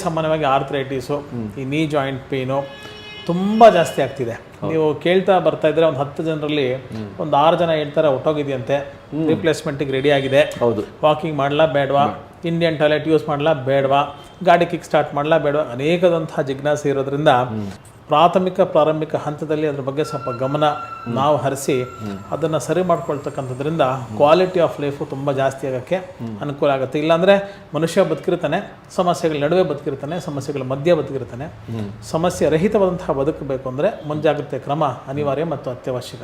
ಸಾಮಾನ್ಯವಾಗಿ ಆರ್ಥ್ರೈಟಿಸು ಈ ನೀ ಜಾಯಿಂಟ್ ಪೇನು ತುಂಬ ಜಾಸ್ತಿ ಆಗ್ತಿದೆ. ನೀವು ಕೇಳ್ತಾ ಬರ್ತಾ ಇದ್ರೆ ಒಂದು ಹತ್ತು ಜನರಲ್ಲಿ ಒಂದು ಆರು ಜನ ಹೇಳ್ತಾರೆ ಹೊಟ್ಟೋಗಿದೆಯಂತೆ ರಿಪ್ಲೇಸ್ಮೆಂಟಿಗೆ ರೆಡಿ ಆಗಿದೆ. ಹೌದು. ವಾಕಿಂಗ್ ಮಾಡ್ಲಾ ಬೇಡವಾ? ಇಂಡಿಯನ್ ಟಾಯ್ಲೆಟ್ ಯೂಸ್ ಮಾಡ್ಲಾ ಬೇಡವಾ? ಗಾಡಿ ಕಿಕ್ ಸ್ಟಾರ್ಟ್ ಮಾಡ್ಲಾ ಬೇಡವಾ? ಅನೇಕದಂತಹ ಜಿಜ್ಞಾಸೆ ಇರೋದ್ರಿಂದ ಪ್ರಾಥಮಿಕ, ಪ್ರಾರಂಭಿಕ ಹಂತದಲ್ಲಿ ಅದ್ರ ಬಗ್ಗೆ ಸ್ವಲ್ಪ ಗಮನ ನಾವು ಹರಿಸಿ ಅದನ್ನು ಸರಿ ಮಾಡ್ಕೊಳ್ತಕ್ಕಂಥದ್ರಿಂದ ಕ್ವಾಲಿಟಿ ಆಫ್ ಲೈಫು ತುಂಬ ಜಾಸ್ತಿ ಆಗೋಕ್ಕೆ ಅನುಕೂಲ ಆಗುತ್ತೆ. ಇಲ್ಲಾಂದರೆ ಮನುಷ್ಯ ಬದುಕಿರ್ತಾನೆ, ಸಮಸ್ಯೆಗಳ ನಡುವೆ ಬದುಕಿರ್ತಾನೆ, ಸಮಸ್ಯೆಗಳ ಮಧ್ಯೆ ಬದುಕಿರ್ತಾನೆ. ಸಮಸ್ಯೆ ರಹಿತವಾದಂತಹ ಬದುಕಬೇಕು ಅಂದರೆ ಮುಂಜಾಗ್ರತೆ ಕ್ರಮ ಅನಿವಾರ್ಯ ಮತ್ತು ಅತ್ಯವಶ್ಯಕ.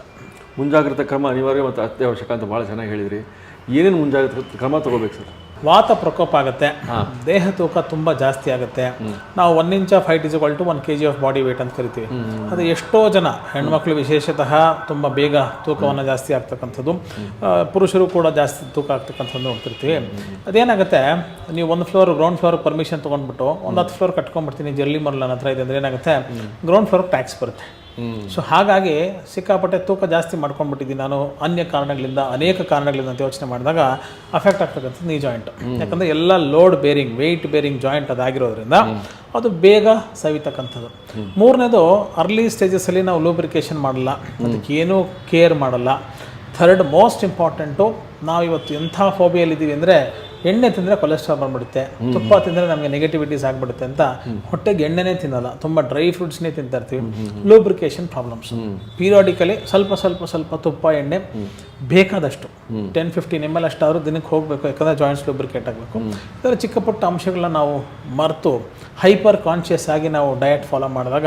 ಮುಂಜಾಗ್ರತೆ ಕ್ರಮ ಅನಿವಾರ್ಯ ಮತ್ತು ಅತ್ಯವಶ್ಯಕ ಅಂತ ಭಾಳ ಚೆನ್ನಾಗಿ ಹೇಳಿದ್ರಿ. ಏನೇನು ಮುಂಜಾಗ್ರತೆ ಕ್ರಮ ತಗೋಬೇಕು ಸರ್? ವಾತ ಪ್ರಕೋಪ ಆಗುತ್ತೆ ದೇಹ ತೂಕ ತುಂಬ ಜಾಸ್ತಿ ಆಗುತ್ತೆ. ನಾವು one inch of height is to one K G of body weight ಅಂತ ಕರಿತೀವಿ. ಅದು ಎಷ್ಟೋ ಜನ ಹೆಣ್ಮಕ್ಳು ವಿಶೇಷತಃ ತುಂಬ ಬೇಗ ತೂಕವನ್ನು ಜಾಸ್ತಿ ಆಗ್ತಕ್ಕಂಥದ್ದು. ಪುರುಷರು ಕೂಡ ಜಾಸ್ತಿ ತೂಕ ಆಗ್ತಕ್ಕಂಥದ್ದು ನೋಡ್ತಿರ್ತೀವಿ. ಅದೇನಾಗುತ್ತೆ ನೀವು ಒಂದು ಫ್ಲೋರ್ ಗ್ರೌಂಡ್ ಫ್ಲೋರ್ ಪರ್ಮಿಷನ್ ತೊಗೊಂಡ್ಬಿಟ್ಟು ಒಂದು ಹತ್ತು ಫ್ಲೋರ್ ಕಟ್ಕೊಂಡ್ಬಿಡ್ತೀನಿ ಜರ್ಲಿ ಮರಲ್ ನನ್ನ ಹತ್ರ ಇದೆ ಅಂದರೆ ಏನಾಗುತ್ತೆ ಗ್ರೌಂಡ್ ಫ್ಲೋರ್ ಟ್ಯಾಕ್ಸ್ ಬರುತ್ತೆ. ಸೊ ಹಾಗಾಗಿ ಸಿಕ್ಕಾಪಟ್ಟೆ ತೂಕ ಜಾಸ್ತಿ ಮಾಡ್ಕೊಂಡ್ಬಿಟ್ಟಿದ್ದೀನಿ ನಾನು. ಅನ್ಯ ಕಾರಣಗಳಿಂದ ಅನೇಕ ಕಾರಣಗಳಿಂದ ಅಂತ ಯೋಚನೆ ಮಾಡಿದಾಗ ಅಫೆಕ್ಟ್ ಆಗ್ತಕ್ಕಂಥದ್ದು ನೀ ಜಾಯಿಂಟ್ ಯಾಕಂದರೆ ಎಲ್ಲ load bearing weight bearing joint ಅದಾಗಿರೋದ್ರಿಂದ ಅದು ಬೇಗ ಸವಿತಕ್ಕಂಥದ್ದು. ಮೂರನೇದು ಅರ್ಲಿ ಸ್ಟೇಜಸಲ್ಲಿ ನಾವು ಲೂಬ್ರಿಕೇಶನ್ ಮಾಡಲ್ಲ. ಏನೂ ಕೇರ್ ಮಾಡಲ್ಲ. ಥರ್ಡ್ ಮೋಸ್ಟ್ ಇಂಪಾರ್ಟೆಂಟು ನಾವು ಇವತ್ತು ಎಂಥ ಫೋಬಿಯಲ್ಲಿದ್ದೀವಿ ಅಂದರೆ ಎಣ್ಣೆ ತಿಂದರೆ ಕೊಲೆಸ್ಟ್ರಾಲ್ ಬಂದ್ಬಿಡುತ್ತೆ. ತುಪ್ಪ ತಿಂದರೆ ನಮಗೆ ನೆಗೆಟಿವಿಟೀಸ್ ಆಗಿಬಿಡುತ್ತೆ ಅಂತ ಹೊಟ್ಟೆಗೆ ಎಣ್ಣೆನೇ ತಿನ್ನಲ್ಲ ತುಂಬ ಡ್ರೈ ಫ್ರೂಟ್ಸ್ನೇ ತಿಂತಾ ಇರ್ತೀವಿ. ಲೂಬ್ರಿಕೇಶನ್ ಪ್ರಾಬ್ಲಮ್ಸ್ ಪೀರಿಯಾಡಿಕಲಿ ಸ್ವಲ್ಪ ಸ್ವಲ್ಪ ಸ್ವಲ್ಪ ತುಪ್ಪ ಎಣ್ಣೆ ಬೇಕಾದಷ್ಟು. ಟೆನ್ ಫಿಫ್ಟೀನ್ ಎಂ ಎಲ್ ಅಷ್ಟಾದರೂ ದಿನಕ್ಕೆ ಹೋಗಬೇಕು ಯಾಕಂದರೆ ಜಾಯಿಂಟ್ಸ್ ಲೂಬ್ರಿಕೇಟ್ ಆಗಬೇಕು. ಇದರ ಚಿಕ್ಕ ಪುಟ್ಟ ಅಂಶಗಳನ್ನ ನಾವು ಮರೆತು ಹೈಪರ್ ಕಾನ್ಷಿಯಸ್ ಆಗಿ ನಾವು ಡಯಟ್ ಫಾಲೋ ಮಾಡಿದಾಗ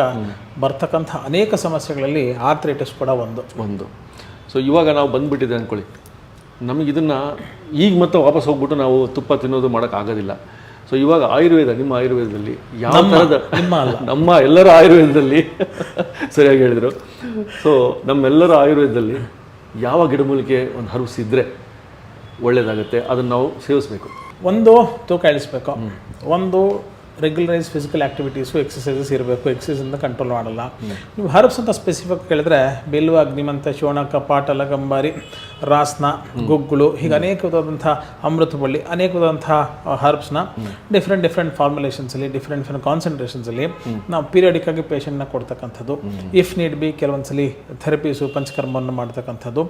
ಬರ್ತಕ್ಕಂಥ ಅನೇಕ ಸಮಸ್ಯೆಗಳಲ್ಲಿ ಆರ್ಥ್ರೈಟಿಸ್ ಕೂಡ ಒಂದು. ಒಂದು. ಸೊ ಇವಾಗ ನಾವು ಬಂದ್ಬಿಟ್ಟಿದೆ ಅಂದ್ಕೊಳ್ಳಿ ನಮಗೆ ಇದನ್ನು ಈಗ ಮತ್ತೆ ವಾಪಸ್ ಹೋಗ್ಬಿಟ್ಟು ನಾವು ತುಪ್ಪ ತಿನ್ನೋದು ಮಾಡೋಕ್ಕಾಗೋದಿಲ್ಲ ಸೊ ಇವಾಗ ಆಯುರ್ವೇದ ನಿಮ್ಮ ಆಯುರ್ವೇದದಲ್ಲಿ ಯಾವ ಥರದ ನಿಮ್ಮ ಎಲ್ಲರ ಆಯುರ್ವೇದದಲ್ಲಿ ಸರಿಯಾಗಿ ಹೇಳಿದರು. ಸೊ ನಮ್ಮೆಲ್ಲರ ಆಯುರ್ವೇದದಲ್ಲಿ ಯಾವ ಗಿಡಮೂಲಿಕೆ ಒಂದು ಹರಬಿಸಿದ್ರೆ ಒಳ್ಳೆಯದಾಗುತ್ತೆ ಅದನ್ನು ನಾವು ಸೇವಿಸಬೇಕು. ಒಂದು ತೂಕ ಇಳಿಸ್ಬೇಕು. ಒಂದು ರೆಗ್ಯುಲರೈಸ್ ಫಿಸಿಕಲ್ ಆ್ಯಕ್ಟಿವಿಟೀಸು ಎಕ್ಸಸೈಸಸ್ ಇರಬೇಕು. ಎಕ್ಸಸೈಸಿಂದ ಕಂಟ್ರೋಲ್ ಮಾಡಲ್ಲ. ನೀವು ಹರ್ಬ್ಸ್ ಅಂತ ಸ್ಪೆಸಿಫಿಕ್ ಕೇಳಿದ್ರೆ ಬೆಲ್ಲು ಅಗ್ನಿಮಂತ ಶೋಣಕ ಪಾಟಲ ಗಂಬಾರಿ ರಾಸ್ನ, ಗುಗ್ಗುಳು, ಹೀಗೆ ಅನೇಕ ವಿಧವಾದಂಥ ಅಮೃತ ಬಳ್ಳಿ ಅನೇಕ ವಿಧವಾದಂಥ ಹರ್ಬ್ಸ್ನ ಡಿಫ್ರೆಂಟ್ ಡಿಫ್ರೆಂಟ್ ಫಾರ್ಮುಲೇಷನ್ಸಲ್ಲಿ ಡಿಫ್ರೆಂಟ್ ಡಿಫ್ರೆಂಟ್ ಕಾನ್ಸಂಟ್ರೇಷನ್ಸಲ್ಲಿ ನಾವು ಪೀರಿಯಡಿಕ್ ಆಗಿ ಪೇಷಂಟ್ನ ಕೊಡ್ತಕ್ಕಂಥದ್ದು. ಇಫ್ ನೀಡ್ ಬಿ ಕೆಲವೊಂದ್ಸಲಿ ಥೆರಪೀಸು ಪಂಚಕರ್ಮವನ್ನು ಮಾಡ್ತಕ್ಕಂಥದ್ದು.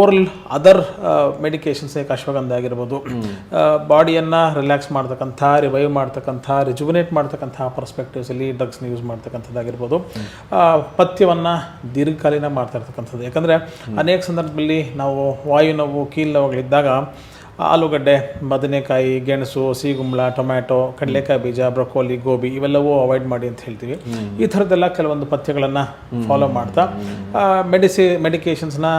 Oral other medications like Ashwagandha ಆಗಿರ್ಬೋದು. ಬಾಡಿಯನ್ನು ರಿಲ್ಯಾಕ್ಸ್ ಮಾಡ್ತಕ್ಕಂಥ ರಿವೈವ್ ಮಾಡ್ತಕ್ಕಂಥ ರಿಜುವಿನೇಟ್ ಮಾಡ್ತಕ್ಕಂಥ ಪರ್ಸ್ಪೆಕ್ಟಿವ್ಸಲ್ಲಿ ಡ್ರಗ್ಸ್ನ ಯೂಸ್ ಮಾಡ್ತಕ್ಕಂಥದ್ದಾಗಿರ್ಬೋದು. ಪಥ್ಯವನ್ನು ದೀರ್ಘಕಾಲೀನ ಮಾಡ್ತಾ ಇರ್ತಕ್ಕಂಥದ್ದು. ಯಾಕಂದರೆ ಅನೇಕ ಸಂದರ್ಭದಲ್ಲಿ ನಾವು ವಾಯು ನೋವು ಕೀಲು ನೋವುಗಳಿದ್ದಾಗ ಆಲೂಗಡ್ಡೆ ಬದನೆಕಾಯಿ ಗೆಣಸು ಸಿಗುಂಬಳ ಟೊಮ್ಯಾಟೊ ಕಡಲೆಕಾಯಿ ಬೀಜ ಬ್ರೊಕೋಲಿ ಗೋಬಿ ಇವೆಲ್ಲವೂ ಅವಾಯ್ಡ್ ಮಾಡಿ ಅಂತ ಹೇಳ್ತೀವಿ. ಈ ಥರದ್ದೆಲ್ಲ ಕೆಲವೊಂದು ಪಥ್ಯಗಳನ್ನು ಫಾಲೋ ಮಾಡ್ತಾ ಮೆಡಿಸಿ ಮೆಡಿಕೇಷನ್ಸ್ನ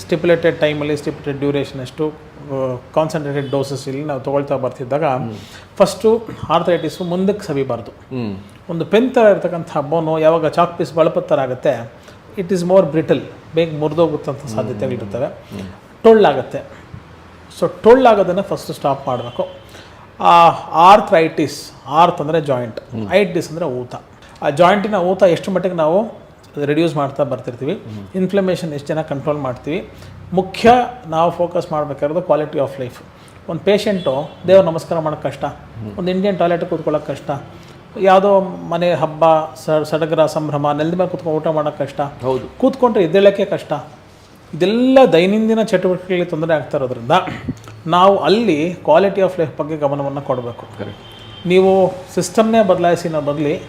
ಸ್ಟಿಪ್ಯುಲೇಟೆಡ್ ಟೈಮಲ್ಲಿ ಸ್ಟಿಪ್ಯುಲೇಟೆಡ್ ಡ್ಯೂರೇಷನ್ ಅಷ್ಟು ಕಾನ್ಸಂಟ್ರೇಟೆಡ್ ಡೋಸಸ್ ಇಲ್ಲಿ ನಾವು ತೊಗೊಳ್ತಾ ಬರ್ತಿದ್ದಾಗ ಫಸ್ಟು ಆರ್ಥರೈಟಿಸು ಮುಂದಕ್ಕೆ ಸವಿಬಾರ್ದು. ಒಂದು ಪೆನ್ ಥರ ಇರ್ತಕ್ಕಂಥ ಬೋನು ಯಾವಾಗ ಚಾಕ್ ಪೀಸ್ ಬಳಪತ್ತರ ಆಗುತ್ತೆ ಇಟ್ ಈಸ್ ಮೋರ್ ಬ್ರಿಟಲ್ ಬೇಗ ಮುರಿದೋಗುತ್ತಂಥ ಸಾಧ್ಯತೆಗಳಿರ್ತವೆ ಟೊಳ್ಳಾಗುತ್ತೆ. ಸೊ ಟೊಳ್ಳಾಗೋದನ್ನು ಫಸ್ಟ್ ಸ್ಟಾಪ್ ಮಾಡಬೇಕು. ಆರ್ಥ್ರೈಟಿಸ್ ಆರ್ತ್ ಅಂದರೆ ಜಾಯಿಂಟ್ ಐಟಿಸ್ ಅಂದರೆ ಊತ. ಆ ಜಾಯಿಂಟಿನ ಊತ ಎಷ್ಟು ಮಟ್ಟಿಗೆ ನಾವು ರೆಡ್ಯೂಸ್ ಮಾಡ್ತಾ ಬರ್ತಿರ್ತೀವಿ? ಇನ್ಫ್ಲಮೇಷನ್ ಎಷ್ಟು ಜನ ಕಂಟ್ರೋಲ್ ಮಾಡ್ತೀವಿ? ಮುಖ್ಯ ನಾವು ಫೋಕಸ್ ಮಾಡಬೇಕಾಗಿರೋದು ಕ್ವಾಲಿಟಿ ಆಫ್ ಲೈಫ್ ಒಂದು ಪೇಷೆಂಟು ದೇವ್ರ ನಮಸ್ಕಾರ ಮಾಡೋಕ್ಕೆ ಕಷ್ಟ. ಒಂದು ಇಂಡಿಯನ್ ಟಾಯ್ಲೆಟ್ ಕೂತ್ಕೊಳ್ಳೋಕೆ ಕಷ್ಟ. ಯಾವುದೋ ಮನೆ ಹಬ್ಬ ಸ- ಸಡಗರ ಸಂಭ್ರಮ ನೆಲದ ಮೇಲೆ ಕೂತ್ಕೊಂಡು ಊಟ ಮಾಡೋಕ್ಕೆ ಕಷ್ಟ. ಹೌದು. ಕೂತ್ಕೊಂಡ್ರೆ ಎದ್ದೇಳೋಕ್ಕೆ ಕಷ್ಟ. ಇದೆಲ್ಲ ದೈನಂದಿನ ಚಟುವಟಿಕೆಗಳಿಗೆ ತೊಂದರೆ ಆಗ್ತಾ ಇರೋದ್ರಿಂದ ನಾವು ಅಲ್ಲಿ ಕ್ವಾಲಿಟಿ ಆಫ್ ಲೈಫ್ ಬಗ್ಗೆ ಗಮನವನ್ನು ಕೊಡಬೇಕು. ನೀವು ಸಿಸ್ಟಮ್ನೇ ಬದಲಾಯಿಸಿ ನಾವು ಬದಲಿ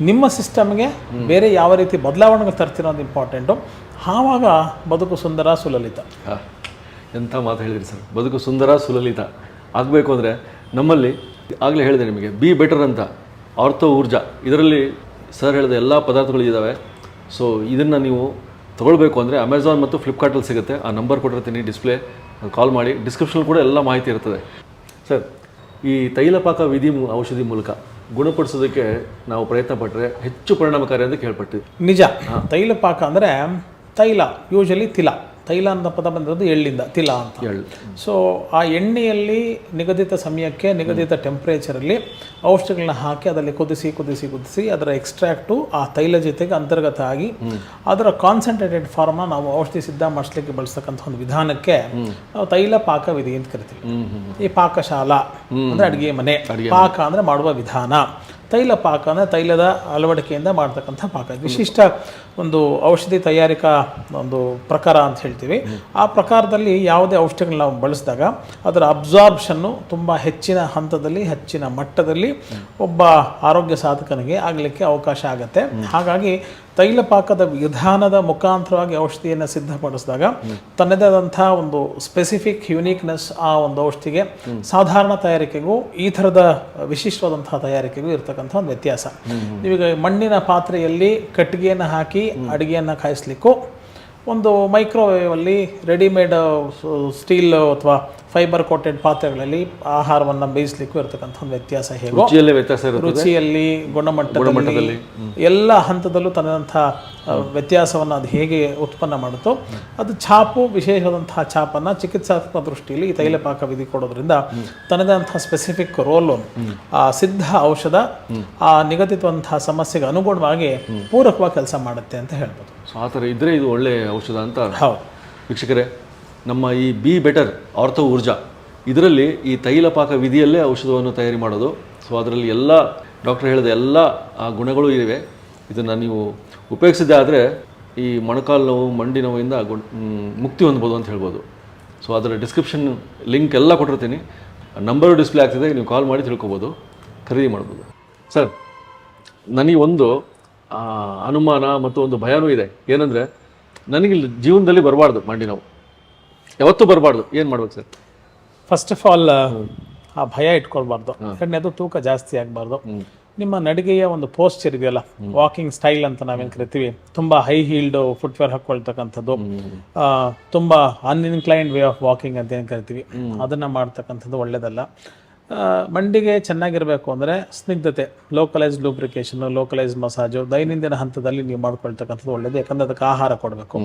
ನಿಮ್ಮ ಸಿಸ್ಟಮ್ಗೆ ಬೇರೆ ಯಾವ ರೀತಿ ಬದಲಾವಣೆಗಳು ತರ್ತಿರೋದು ಇಂಪಾರ್ಟೆಂಟು ಆವಾಗ ಬದುಕು ಸುಂದರ ಸುಲಲಿತ. ಎಂಥ ಮಾತು ಹೇಳಿದ್ರಿ ಸರ್? ಬದುಕು ಸುಂದರ ಸುಲಲಿತ. ಆಗಬೇಕು ಅಂದರೆ ನಮ್ಮಲ್ಲಿ ಆಗಲೇ ಹೇಳಿದೆ ನಿಮಗೆ ಬಿ ಬೆಟರ್ ಅಂತ. ಆರ್ಥೋ ಊರ್ಜಾ. ಇದರಲ್ಲಿ ಸರ್ ಹೇಳಿದ ಎಲ್ಲ ಪದಾರ್ಥಗಳು ಇದ್ದಾವೆ ಸೊ ಇದನ್ನು ನೀವು ತೊಗೊಳ್ಬೇಕು ಅಂದರೆ ಅಮೆಝಾನ್ ಮತ್ತು ಫ್ಲಿಪ್ಕಾರ್ಟಲ್ಲಿ ಸಿಗುತ್ತೆ. ಆ ನಂಬರ್ ಕೊಟ್ಟಿರ್ತೀನಿ ಡಿಸ್ಪ್ಲೇ ಕಾಲ್ ಮಾಡಿ. ಡಿಸ್ಕ್ರಿಪ್ಷನ್ ಕೂಡ ಎಲ್ಲ ಮಾಹಿತಿ ಇರ್ತದೆ. ಸರ್ ಈ ತೈಲಪಾಕ ವಿಧಿ ಔಷಧಿ ಮೂಲಕ ಗುಣಪಡಿಸೋದಕ್ಕೆ ನಾವು ಪ್ರಯತ್ನ ಪಟ್ಟರೆ ಹೆಚ್ಚು ಪರಿಣಾಮಕಾರಿ ಅಂತ ಕೇಳ್ಪಟ್ಟಿದ್ವಿ. ನಿಜ. ತೈಲ ಪಾಕ ಅಂದರೆ ತೈಲ ಯೂಶಲಿ ತಿಲ. ತೈಲ ಅಂತ ಪದ ಬಂದಿರೋದು ಎಳ್ಳಿಂದ ತಿಲ ಅಂತ. ಸೊ ಆ ಎಣ್ಣೆಯಲ್ಲಿ ನಿಗದಿತ ಸಮಯಕ್ಕೆ ನಿಗದಿತ ಟೆಂಪ್ರೇಚರಲ್ಲಿ ಔಷಧಿಗಳನ್ನ ಹಾಕಿ ಅದರಲ್ಲಿ ಕುದಿಸಿ ಕುದಿಸಿ ಕುದಿಸಿ ಅದರ ಎಕ್ಸ್ಟ್ರಾಕ್ಟು ಆ ತೈಲ ಜೊತೆಗೆ ಅಂತರ್ಗತ ಆಗಿ ಅದರ ಕಾನ್ಸಂಟ್ರೇಟೆಡ್ ಫಾರ್ಮ್ನ ನಾವು ಔಷಧಿ ಸಿದ್ಧ ಮಾಡಿಸ್ಲಿಕ್ಕೆ ಬಳಸ್ತಕ್ಕಂಥ ಒಂದು ವಿಧಾನಕ್ಕೆ ನಾವು ತೈಲ ಪಾಕ ವಿಧಿ ಅಂತ ಕರಿತೀವಿ. ಈ ಪಾಕಶಾಲಾ ಅಂದ್ರೆ ಅಡುಗೆ ಮನೆ. ಪಾಕ ಅಂದ್ರೆ ಮಾಡುವ ವಿಧಾನ. ತೈಲ ಪಾಕ ಅಂದ್ರೆ ತೈಲದ ಅಳವಡಿಕೆಯಿಂದ ಮಾಡ್ತಕ್ಕಂಥ ಪಾಕ. ವಿಶಿಷ್ಟ ಒಂದು ಔಷಧಿ ತಯಾರಿಕಾ ಒಂದು ಪ್ರಕಾರ ಅಂತ ಹೇಳ್ತೀವಿ. ಆ ಪ್ರಕಾರದಲ್ಲಿ ಯಾವುದೇ ಔಷಧಿಗಳನ್ನ ನಾವು ಬಳಸಿದಾಗ ಅದರ ಅಬ್ಸಾರ್ಬ್ಷನ್ನು ತುಂಬ ಹೆಚ್ಚಿನ ಹಂತದಲ್ಲಿ, ಹೆಚ್ಚಿನ ಮಟ್ಟದಲ್ಲಿ ಒಬ್ಬ ಆರೋಗ್ಯ ಸಾಧಕನಿಗೆ ಆಗಲಿಕ್ಕೆ ಅವಕಾಶ ಆಗುತ್ತೆ. ಹಾಗಾಗಿ ತೈಲ ಪಾಕದ ವಿಧಾನದ ಮುಖಾಂತರವಾಗಿ ಔಷಧಿಯನ್ನು ಸಿದ್ಧಪಡಿಸಿದಾಗ ತನ್ನದೇ ಆದಂಥ ಒಂದು ಸ್ಪೆಸಿಫಿಕ್ ಯುನೀಕ್ನೆಸ್ ಆ ಒಂದು ಔಷಧಿಗೆ ಸಾಧಾರಣ ತಯಾರಿಕೆಗೂ ಈ ಥರದ ವಿಶಿಷ್ಟವಾದಂತಹ ತಯಾರಿಕೆಗೂ ಇರತಕ್ಕಂಥ ಒಂದು ವ್ಯತ್ಯಾಸ. ನೀವೀಗ ಮಣ್ಣಿನ ಪಾತ್ರೆಯಲ್ಲಿ ಕಟ್ಟಿಗೆಯನ್ನು ಹಾಕಿ ಅಡುಗೆಯನ್ನು ಕಾಯಿಸ್ಲಿಕ್ಕೂ ಒಂದು ಮೈಕ್ರೋವೇವಲ್ಲಿ ರೆಡಿಮೇಡ್ ಸ್ಟೀಲ್ ಅಥವಾ ಫೈಬರ್ ಕೋಟೆಡ್ ಪಾತ್ರೆಗಳಲ್ಲಿ ಆಹಾರವನ್ನು ಬೇಯಿಸಲಿಕ್ಕೂ ಇರತಕ್ಕಂಥ ಒಂದು ವ್ಯತ್ಯಾಸ ಹೇಗೋ ರುಚಿಯಲ್ಲಿ ವ್ಯತ್ಯಾಸ ಇರುತ್ತೆ ರುಚಿಯಲ್ಲಿ ಗುಣಮಟ್ಟದಲ್ಲಿ ಎಲ್ಲ ಹಂತದಲ್ಲೂ ತನ್ನಂಥ ವ್ಯತ್ಯಾಸವನ್ನು ಅದು ಹೇಗೆ ಉತ್ಪನ್ನ ಮಾಡುತ್ತೋ ಅದು ಛಾಪು ವಿಶೇಷವಾದಂತಹ ಛಾಪನ್ನು ಚಿಕಿತ್ಸಾತ್ಮಕ ದೃಷ್ಟಿಯಲ್ಲಿ ಈ ತೈಲಪಾಕ ವಿಧಿ ಕೊಡೋದ್ರಿಂದ ತನ್ನದೇ ಅಂತಹ ಸ್ಪೆಸಿಫಿಕ್ ರೋಲು ಆ ಸಿದ್ಧ ಔಷಧ ಆ ನಿಗದಿತವಂತಹ ಸಮಸ್ಯೆಗೆ ಅನುಗುಣವಾಗಿ ಪೂರಕವಾಗಿ ಕೆಲಸ ಮಾಡುತ್ತೆ ಅಂತ ಹೇಳ್ಬೋದು. ಸೊ ಆ ಥರ ಇದ್ದರೆ ಇದು ಒಳ್ಳೆಯ ಔಷಧ ಅಂತ ವೀಕ್ಷಕರೇ ನಮ್ಮ ಈ ಬಿ ಬೆಟರ್ ಆರ್ಥೋ ಊರ್ಜಾ ಇದರಲ್ಲಿ ಈ ತೈಲ ಪಾಕ ವಿಧಿಯಲ್ಲೇ ಔಷಧವನ್ನು ತಯಾರಿ ಮಾಡೋದು. ಸೊ ಅದರಲ್ಲಿ ಎಲ್ಲ ಡಾಕ್ಟರ್ ಹೇಳಿದ ಎಲ್ಲ ಆ ಗುಣಗಳು ಇವೆ. ಇದನ್ನು ನೀವು ಉಪಯೋಗಿಸಿದ್ದೆ ಆದರೆ ಈ ಮೊಣಕಾಲು ನೋವು ಮಂಡಿ ನೋವಿಂದ ಗುಣ್ ಮುಕ್ತಿ ಹೊಂದ್ಬೋದು ಅಂತ ಹೇಳ್ಬೋದು. ಸೊ ಅದರ ಡಿಸ್ಕ್ರಿಪ್ಷನ್ ಲಿಂಕ್ ಎಲ್ಲ ಕೊಟ್ಟಿರ್ತೀನಿ. ನಂಬರು ಡಿಸ್ಪ್ಲೇ ಆಗ್ತಿದೆ ನೀವು ಕಾಲ್ ಮಾಡಿ ತಿಳ್ಕೊಬೋದು. ಖರೀದಿ ಮಾಡ್ಬೋದು. ಸರ್ ನನಗೆ ಒಂದು ಅನುಮಾನ ಮತ್ತು ಒಂದು ಭಯನೂ ಇದೆ. ಏನಂದರೆ ನನಗೆ ಜೀವನದಲ್ಲಿ ಬರಬಾರ್ದು ಮಂಡಿ ನೋವು. ಯಾವತ್ತೂ ಬರಬಾರ್ದು. ಏನು ಮಾಡ್ಬೇಕು ಸರ್? ಫಸ್ಟ್ ಆಫ್ ಆಲ್ ಆ ಭಯ ಇಟ್ಕೊಳ್ಬಾರ್ದು. ಎರಡನೇದು ಅದು ತೂಕ ಜಾಸ್ತಿ ಆಗಬಾರ್ದು. ನಿಮ್ಮ ನಡಿಗೆಯ ಒಂದು ಪೋಸ್ಚರ್ ಇದೆಯಲ್ಲ ವಾಕಿಂಗ್ ಸ್ಟೈಲ್ ಅಂತ ನಾವೇನು ಕರಿತೀವಿ ತುಂಬಾ ಹೈ ಹೀಲ್ಡ್ ಫುಟ್ವೇರ್ ಹಾಕೊಳ್ತಕ್ಕಂಥದ್ದು ತುಂಬ ಅನ್ಇನ್ಕ್ಲೈನ್ಡ್ ವೇ ಆಫ್ ವಾಕಿಂಗ್ ಅಂತ ಏನು ಕರಿತೀವಿ ಅದನ್ನ ಮಾಡ್ತಕ್ಕಂಥದ್ದು ಒಳ್ಳೇದಲ್ಲ. ಆ, ಮಂಡಿಗೆ ಚೆನ್ನಾಗಿರಬೇಕು ಅಂದರೆ ಸ್ನಿಗ್ಧತೆ ಲೋಕಲೈಸ್ ಲೂಬ್ರಿಕೇಶನ್ ಲೋಕಲೈಸ್ ಮಸಾಜು ದೈನಂದಿನ ಹಂತದಲ್ಲಿ ನೀವು ಮಾಡ್ಕೊಳ್ತಕ್ಕಂಥದ್ದು ಒಳ್ಳೆಯದು ಯಾಕಂದರೆ ಅದಕ್ಕೆ ಆಹಾರ ಕೊಡಬೇಕು.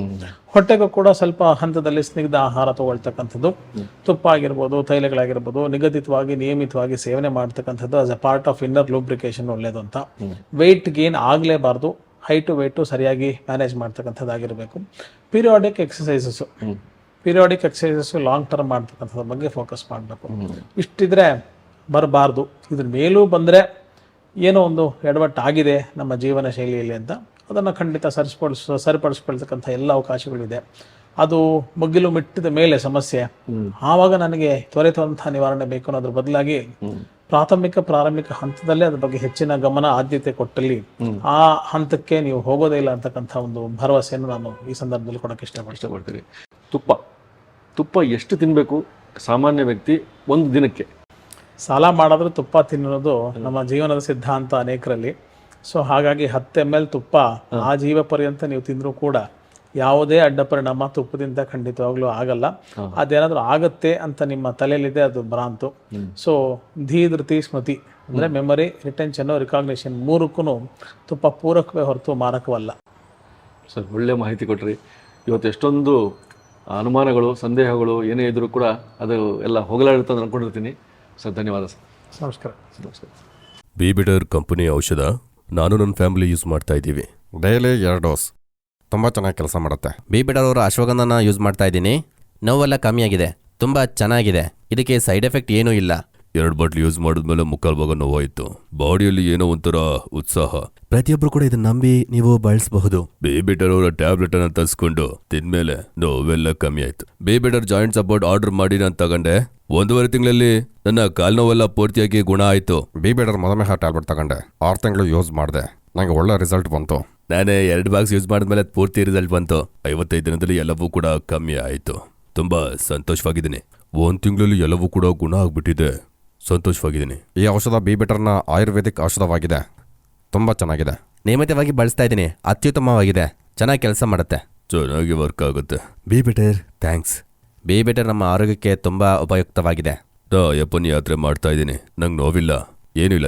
ಹೊಟ್ಟೆಗೂ ಕೂಡ ಸ್ವಲ್ಪ ಹಂತದಲ್ಲಿ ಸ್ನಿಗ್ಧ ಆಹಾರ ತಗೊಳ್ತಕ್ಕಂಥದ್ದು. ತುಪ್ಪ ಆಗಿರ್ಬೋದು ತೈಲಗಳಾಗಿರ್ಬೋದು ನಿಗದಿತವಾಗಿ ನಿಯಮಿತವಾಗಿ ಸೇವನೆ ಮಾಡ್ತಕ್ಕಂಥದ್ದು as a part of inner lubrication ಒಳ್ಳೇದು ಅಂತ. ವೆಯ್ಟ್ ಗೇನ್ ಆಗಲೇಬಾರ್ದು. ಹೈಟು ವೆಯ್ಟು ಸರಿಯಾಗಿ manage ಮಾಡ್ತಕ್ಕಂಥದ್ದಾಗಿರಬೇಕು. Periodic exercises periodic exercises long term ಮಾಡ್ತಕ್ಕಂಥದ್ರ ಬಗ್ಗೆ ಫೋಕಸ್ ಮಾಡಬೇಕು. ಇಷ್ಟಿದ್ರೆ ಬರಬಾರ್ದು. ಇದ್ರ ಮೇಲೂ ಬಂದರೆ ಏನೋ ಒಂದು ಎಡವಟ್ಟು ಆಗಿದೆ ನಮ್ಮ ಜೀವನ ಶೈಲಿಯಲ್ಲಿ ಅಂತ ಅದನ್ನು ಖಂಡಿತ ಸರಿಪಡಿಸ ಸರಿಪಡಿಸ್ಕೊಳ್ತಕ್ಕಂಥ ಎಲ್ಲ ಅವಕಾಶಗಳಿದೆ. ಅದು ಮುಗಿಲು ಮೆಟ್ಟಿದ ಮೇಲೆ ಸಮಸ್ಯೆ. ಆವಾಗ ನನಗೆ ತ್ವರಿತವಂತಹ ನಿವಾರಣೆ ಬೇಕು ಅನ್ನೋದ್ರ ಬದಲಾಗಿ ಪ್ರಾಥಮಿಕ ಪ್ರಾರಂಭಿಕ ಹಂತದಲ್ಲೇ ಅದ್ರ ಬಗ್ಗೆ ಹೆಚ್ಚಿನ ಗಮನ ಆದ್ಯತೆ ಕೊಟ್ಟಲ್ಲಿ ಆ ಹಂತಕ್ಕೆ ನೀವು ಹೋಗೋದೇ ಇಲ್ಲ ಅಂತಕ್ಕಂಥ ಒಂದು ಭರವಸೆಯನ್ನು ನಾನು ಈ ಸಂದರ್ಭದಲ್ಲಿ ಕೊಡಕ್ಕೆ ಇಷ್ಟಪಡ್ತೀನಿ. ತುಪ್ಪ. ತುಪ್ಪ ಎಷ್ಟು ತಿನ್ನಬೇಕು ಸಾಮಾನ್ಯ ವ್ಯಕ್ತಿ ಒಂದು ದಿನಕ್ಕೆ. ಸಾಲ ಮಾಡಿದ್ರೆ ತುಪ್ಪ ತಿನ್ನೋದು ನಮ್ಮ ಜೀವನದ ಸಿದ್ಧಾಂತ ಅನೇಕರಲ್ಲಿ. ಸೊ ಹಾಗಾಗಿ ಹತ್ತು ಎಂ ಎಲ್ ತುಪ್ಪ ಆ ಜೀವ ಪರ್ಯಂತ ನೀವು ತಿಂದರೂ ಕೂಡ ಯಾವುದೇ ಅಡ್ಡ ಪರಿಣಾಮ ತುಪ್ಪದಿಂದ ಖಂಡಿತವಾಗ್ಲೂ ಆಗಲ್ಲ. ಅದೇನಾದ್ರೂ ಆಗತ್ತೆ ಅಂತ ನಿಮ್ಮ ತಲೆಯಲ್ಲಿದೆ ಅದು ಭ್ರಾಂತು. ಸೊ ಧೀ ಧೃತಿ ಸ್ಮೃತಿ ಅಂದ್ರೆ ಮೆಮೊರಿ ರಿಟೆನ್ಷನ್ ರಿಕಾಗ್ನಿಷನ್ ಮೂರಕ್ಕೂ ತುಪ್ಪ ಪೂರಕವೇ ಹೊರತು ಮಾರಕವಲ್ಲ. ಸರ್ ಒಳ್ಳೆ ಮಾಹಿತಿ ಕೊಟ್ರಿ. ಇವತ್ತು ಎಷ್ಟೊಂದು ಅನುಮಾನಗಳು ಸಂದೇಹಗಳು ಏನೇ ಇದ್ರೂ ಕೂಡ ಅದು ಎಲ್ಲ ಹೋಗಲಾಡುತ್ತೆ ಅಂತ ಅನ್ಕೊಂಡಿರ್ತೀನಿ. ಸರ್ ಧನ್ಯವಾದ ಸರ್. ನಮಸ್ಕಾರ. ನಮಸ್ಕಾರ. ಬಿ ಬಿಡರ್ ಕಂಪನಿ ಔಷಧ ನಾನು ನನ್ನ ಫ್ಯಾಮಿಲಿ ಯೂಸ್ ಮಾಡ್ತಾ ಇದ್ದೀವಿ. ಡೈಲಿ ಎರಡು ಡೋಸ್. ತುಂಬ ಚೆನ್ನಾಗಿ ಕೆಲಸ ಮಾಡುತ್ತೆ. ಬಿ ಬಿಡರ್ ಅವರ ಅಶ್ವಗಂಧನ ಯೂಸ್ ಮಾಡ್ತಾ ಇದ್ದೀನಿ. ನೋವೆಲ್ಲ ಕಮ್ಮಿ ಆಗಿದೆ ತುಂಬ ಚೆನ್ನಾಗಿದೆ. ಇದಕ್ಕೆ ಸೈಡ್ ಎಫೆಕ್ಟ್ ಏನೂ ಇಲ್ಲ. ಎರಡು ಬಾಟ್ಲ್ ಯೂಸ್ ಮಾಡಿದ್ಮೇಲೆ ಮುಕ್ಕಾಲು ಭಾಗ ನೋವಾಯಿತು. ಬಾಡಿಯಲ್ಲಿ ಏನೋ ಒಂಥರ ಉತ್ಸಾಹ. ಪ್ರತಿಯೊಬ್ರು ಕೂಡ ಇದನ್ನ ನಂಬಿ ನೀವು ಬಳಸಬಹುದು. ಬಿ ಬಿಟರ್ ಅವರ ಟ್ಯಾಬ್ಲೆಟ್ ಅನ್ನ ತರಿಸ್ಕೊಂಡು ತಿಂದ್ಮೇಲೆ ನೋವೆಲ್ಲ ಕಮ್ಮಿ ಆಯ್ತು B better joint support order ಮಾಡಿ ನಾನು ತಗೊಂಡೆ. ಒಂದೂವರೆ ತಿಂಗಳಲ್ಲಿ ನನ್ನ ಕಾಲ್ ನೋವೆಲ್ಲ ಪೂರ್ತಿಯಾಗಿ ಗುಣ ಆಯ್ತು. ಬಿ ಬೇಡರ್ ಮಧುಮೇಹ ಟ್ಯಾಬ್ಲೆಟ್ ತಗೊಂಡೆ. ಆರು ತಿಂಗಳು ಯೂಸ್ ಮಾಡಿದೆ. ನಂಗೆ ಒಳ್ಳೆ ರಿಸಲ್ಟ್ ಬಂತು. ನಾನೇ ಎರಡು ಬಾಕ್ಸ್ ಯೂಸ್ ಮಾಡಿದ್ಮೇಲೆ ಪೂರ್ತಿ ರಿಸಲ್ಟ್ ಬಂತು. ಐವತ್ತೈದು ದಿನದಲ್ಲಿ ಎಲ್ಲವೂ ಕೂಡ ಕಮ್ಮಿ ಆಯಿತು. ತುಂಬಾ ಸಂತೋಷವಾಗಿದ್ದೀನಿ. ಒಂದು ತಿಂಗಳಲ್ಲಿ ಎಲ್ಲವೂ ಕೂಡ ಗುಣ ಆಗಿಬಿಟ್ಟಿದೆ. ಸಂತೋಷವಾಗಿದ್ದೀನಿ. ಈ ಔಷಧ ಬಿ ಬೆಟರ್ನ ಆಯುರ್ವೇದಿಕ್ ಔಷಧವಾಗಿದೆ. ತುಂಬ ಚೆನ್ನಾಗಿದೆ. ನಿಯಮಿತವಾಗಿ ಬಳಸ್ತಾ ಇದ್ದೀನಿ. ಅತ್ಯುತ್ತಮವಾಗಿದೆ. ಚೆನ್ನಾಗಿ ಕೆಲಸ ಮಾಡುತ್ತೆ. ಚೆನ್ನಾಗಿ ವರ್ಕ್ ಆಗುತ್ತೆ. B better thanks. B better ನಮ್ಮ ಆರೋಗ್ಯಕ್ಕೆ ತುಂಬಾ ಉಪಯುಕ್ತವಾಗಿದೆ. ಯಾತ್ರೆ ಮಾಡ್ತಾ ಇದ್ದೀನಿ. ನಂಗೆ ನೋವಿಲ್ಲ. ಏನೂ ಇಲ್ಲ.